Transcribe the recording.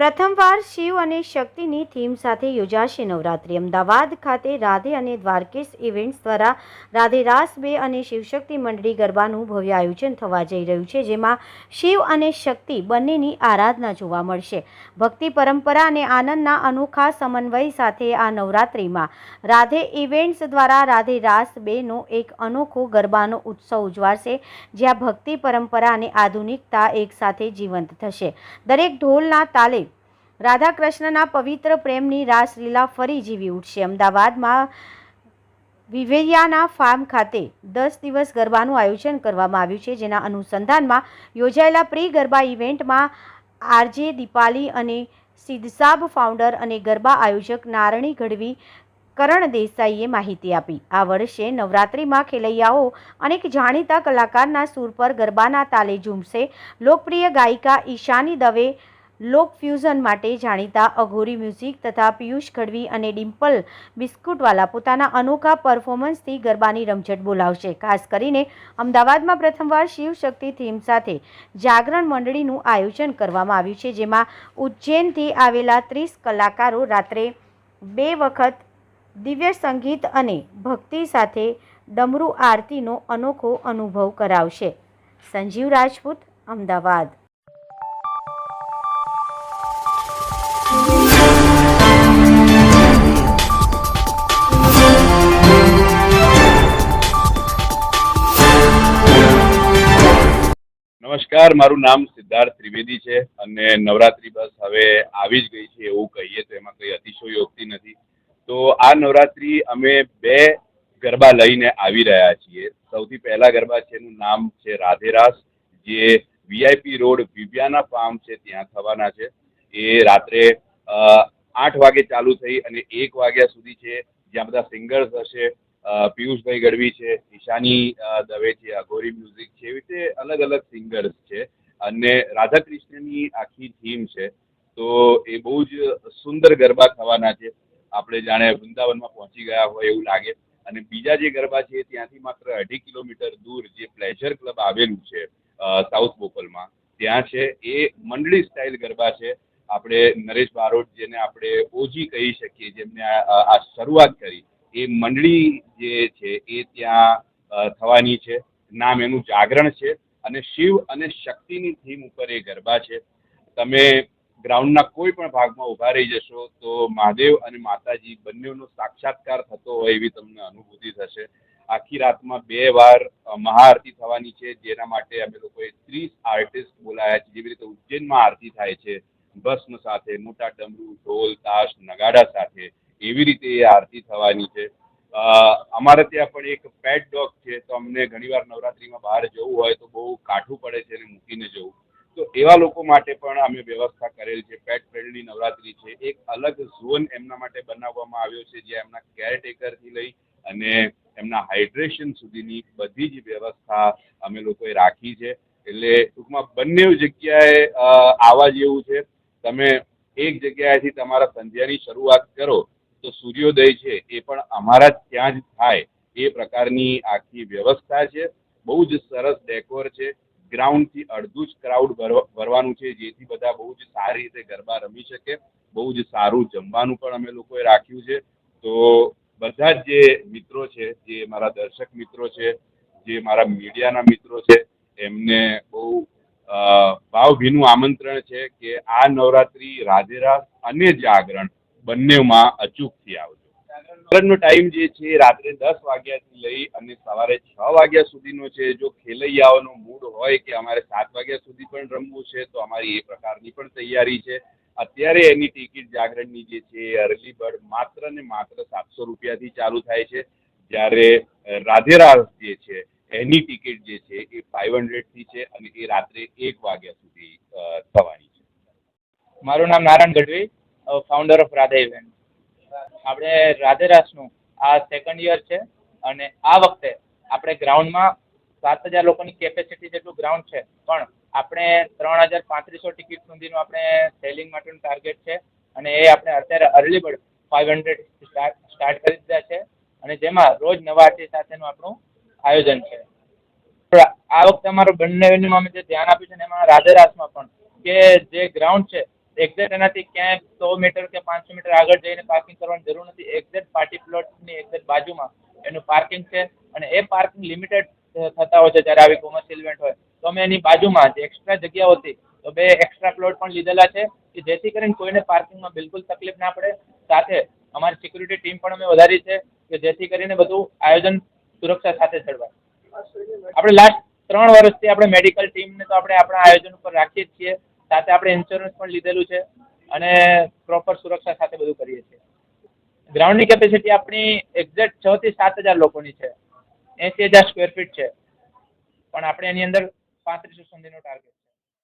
પ્રથમવાર શિવ અને શક્તિની થીમ સાથે યોજાશે નવરાત્રિ. અમદાવાદ ખાતે રાધે અને દ્વારકેશ ઇવેન્ટ્સ દ્વારા રાધે રાસ, બે અને શિવશક્તિ મંડળી ગરબાનું ભવ્ય આયોજન થવા જઈ રહ્યું છે, જેમાં શિવ અને શક્તિ બંનેની આરાધના જોવા મળશે. ભક્તિ પરંપરા અને આનંદના અનોખા સમન્વય સાથે આ નવરાત્રિમાં રાધે ઇવેન્ટ્સ દ્વારા રાધે રાસ, બેનો એક અનોખો ગરબાનો ઉત્સવ ઉજવાશે, જ્યાં ભક્તિ પરંપરા અને આધુનિકતા એકસાથે જીવંત થશે. દરેક ઢોલના તાલે રાધા કૃષ્ણના પવિત્ર પ્રેમની રાસલીલા ફરી જીવી ઉઠશે. અમદાવાદમાં વિવેરિયાના ફાર્મ ખાતે દસ દિવસ ગરબાનું આયોજન કરવામાં આવ્યું છે, જેના અનુસંધાનમાં યોજાયેલા પ્રી ગરબા ઇવેન્ટમાં આરજે દીપાલી અને સિદ્ધસાબ ફાઉન્ડર અને ગરબા આયોજક નારણી ગઢવી, કરણ દેસાઈએ માહિતી આપી. આ વર્ષે નવરાત્રિમાં ખેલૈયાઓ અનેક જાણીતા કલાકારના સૂર પર ગરબાના તાલે ઝૂમશે. લોકપ્રિય ગાયિકા ઈશાની દવે લોક ફ્યુઝન માટે જાણીતા અઘોરી મ્યુઝિક તથા પિયુષ ગઢવી અને ડિમ્પલ બિસ્કુટવાલા પોતાના અનોખા પરફોર્મન્સથી ગરબાની રમઝટ બોલાવશે. ખાસ કરીને અમદાવાદમાં પ્રથમવાર શિવ શક્તિ થીમ સાથે જાગરણ મંડળીનું આયોજન કરવામાં આવ્યું છે, જેમાં ઉજ્જૈનથી આવેલા ત્રીસ કલાકારો રાત્રે બે વખત દિવ્ય સંગીત અને ભક્તિ સાથે ડમરૂ આરતીનો અનોખો અનુભવ કરાવશે. સંજીવ રાજપૂત, અમદાવાદ. નમસ્કાર, મારું નામ સિદ્ધાર્થ ત્રિવેદી છે અને નવરાત્રી બસ હવે આવી જ ગઈ છે એવું કહીએ તો એમાં કંઈ અતિશયોક્તિ નથી. તો આ નવરાત્રી અમે બે ગરબા લઈને આવી રહ્યા છીએ. સૌથી પહેલા ગરબા છે એનું નામ છે રાધેરાસ જે વીઆઈપી રોડ વિવ્યાના ફાર્મ છે ત્યાં થવાના છે. એ રાત્રે આઠ વાગે ચાલુ થઈ અને એક વાગ્યા સુધી છે. જ્યાં બધા સિંગર્સ હશે પિયુષભાઈ ગઢવી છે, ઈશાની દવે છે અઘોરી મ્યુઝિક છે, એવી રીતે અલગ અલગ સિંગર્સ છે. અને રાધા કૃષ્ણની આખી થીમ છે. તો એ બહુ જ સુંદર ગરબા થવાના છે. આપણે જાણે વૃંદાવનમાં પહોંચી ગયા હોય એવું લાગે. અને બીજા જે ગરબા છે, ત્યાંથી માત્ર અઢી કિલોમીટર દૂર જે પ્લેઝર ક્લબ આવેલું છે સાઉથ બોપલમાં, ત્યાં છે. એ મંડળી સ્ટાઇલ ગરબા છે. આપણે નરેશ બારોટ જેને આપણે ઓજી કહી શકીએ, જેમને આ શરૂઆત કરી એ મંડળી જે છે એ ત્યાં થવાની છે. નામ એનું જાગરણ છે અને શિવ અને શક્તિની થીમ ઉપર એ ગરબા છે. તમે ગ્રાઉન્ડના કોઈ પણ ભાગમાં ઊભા રહી જશો તો મહાદેવ અને માતાજી બંનેનો સાક્ષાત્કાર થતો હોય એવી તમને અનુભૂતિ થશે. આખી રાતમાં બે વાર મહાઆરતી થવાની છે, જેના માટે અમે લોકોએ ત્રીસ આર્ટિસ્ટ બોલાયા છે. જેવી રીતે ઉજ્જૈનમાં આરતી થાય છે. ભસ્મ સાથે, મોટા ડમરુ, ઢોલ, તાશ, નગાડા સાથે. એવી રીતે એ આરતી થવાની છે. અમારે ત્યાં પણ એક પેટ ડોગ છે, તો અમને ઘણીવાર નવરાત્રિમાં બહાર જવું હોય તો બહુ કાઠું પડે છે અને મૂકીને જવું. તો એવા લોકો માટે પણ અમે વ્યવસ્થા કરેલ છે. પેટ ફ્રેન્ડલી નવરાત્રિ છે. એક અલગ ઝોન એમના માટે બનાવવામાં આવ્યો છે, જ્યાં એમના કેરટેકરથી લઈ અને એમના હાઇડ્રેશન સુધીની બધી જ વ્યવસ્થા અમે લોકોએ રાખી છે. એટલે ટૂંકમાં બંને જગ્યાએ આવા જેવું છે. તમે એક જગ્યાએથી તમારા સંધ્યાની શરૂઆત કરો તો સૂર્યોદય છે, એ પણ અમારા જ ત્યાં જ થાય. એ પ્રકારની આખી વ્યવસ્થા છે. બહુ જ સરસ ડેકોર છે. ગ્રાઉન્ડથી અડધું જ ક્રાઉડ ભરવાનું છે, જેથી બધા બહુ જ સારી રીતે ગરબા રમી શકે. બહુ જ સારું જમવાનું પણ અમે લોકોએ રાખ્યું છે. તો બધા જ જે મિત્રો છે, જે મારા દર્શક મિત્રો છે, જે મારા મીડિયાના મિત્રો છે, એમને બહુ ભાવભીનું આમંત્રણ છે કે આ નવરાત્રી રાધેરાસ અને જાગરણ બંનેમાં અચૂકથી આવજો. જાગરણનો ટાઈમ જે છે, રાત્રે દસ વાગ્યાથી લઈ અને સવારે છ વાગ્યા સુધીનો છે, જો ખેલૈયાઓનો મૂડ હોય કે અમારે સાત વાગ્યા સુધી પણ રમવું છે, તો અમારી એ પ્રકારની પણ તૈયારી છે. અત્યારે એની ટિકિટ જાગરણની જે છે અર્લી બર્ડ માત્ર ને માત્ર સાતસો રૂપિયાથી ચાલુ થાય છે. જ્યારે રાધેરાસ જે છે, એની ટિકિટ જે છે, એ ફાઇવ હંડ્રેડથી છે અને એ રાત્રે એક વાગ્યા સુધી થવાની છે. મારું નામ Narayan Gadhvi. Founder of Radha event આપણે રાધે રાસનું આ સેકન્ડ યર છે અને આ વખતે આપણે ગ્રાઉન્ડમાં સાત હજાર લોકોની કેપેસિટી જેટલું ગ્રાઉન્ડ છે, પણ આપણે ત્રણ હજાર પાંત્રીસો ટિકિટ સુધીનું આપણે સેલિંગ માટેનું ટાર્ગેટ છે અને એ આપણે અત્યારે early bird five hundred start start કરી દીધા છે અને જેમાં રોજ નવા આર્ટિસ્ટ સાથેનું આપણું આયોજન છે. આ વખતે અમારું બંને વેન્યુમાં અમે જે ધ્યાન આપ્યું છે ને એમાં રાધેરાસમાં પણ કે જે ગ્રાઉન્ડ છે એક્ઝેક્ટ એનાથી ક્યાંય સો મીટર કે પાંચસો મીટર આગળ જઈને પાર્કિંગ કરવાની જરૂર નથી. એક્ઝેક્ટ પાર્ટી પ્લોટની એક્ઝેક્ટ બાજુમાં એનું પાર્કિંગ છે અને એ પાર્કિંગ લિમિટેડ થતા હોય છે જ્યારે આવી કોમર્શિયલ ઇવેન્ટ હોય. તો અમે એની બાજુમાં જે એક્સ્ટ્રા જગ્યાઓ હતી, તો બે એક્સ્ટ્રા પ્લોટ પણ લીધેલા છે કે જેથી કરીને કોઈને પાર્કિંગમાં બિલકુલ તકલીફ ના પડે. સાથે અમારી સિક્યુરિટી ટીમ પણ અમે વધારી છે કે જેથી કરીને બધું આયોજન સુરક્ષા સાથે ચડવાય આપણે લાસ્ટ ત્રણ વર્ષથી આપણે મેડિકલ ટીમને તો આપણે આપણા આયોજન ઉપર રાખીએ જ છીએ. સાથે આપણે ઇન્સ્યોરન્સ પણ લીધેલું છે અને પ્રોપર સુરક્ષા સાથે બધું કરીએ છીએ. ગ્રાઉન્ડની કેપેસિટી આપણી એક્ઝેક્ટ છ થી સાત હજાર લોકોની છે. એંસી હજાર સ્ક્વેર ફીટ છે. પણ આપણે એની અંદર પાંત્રીસો સુધીનો ટાર્ગેટ છે.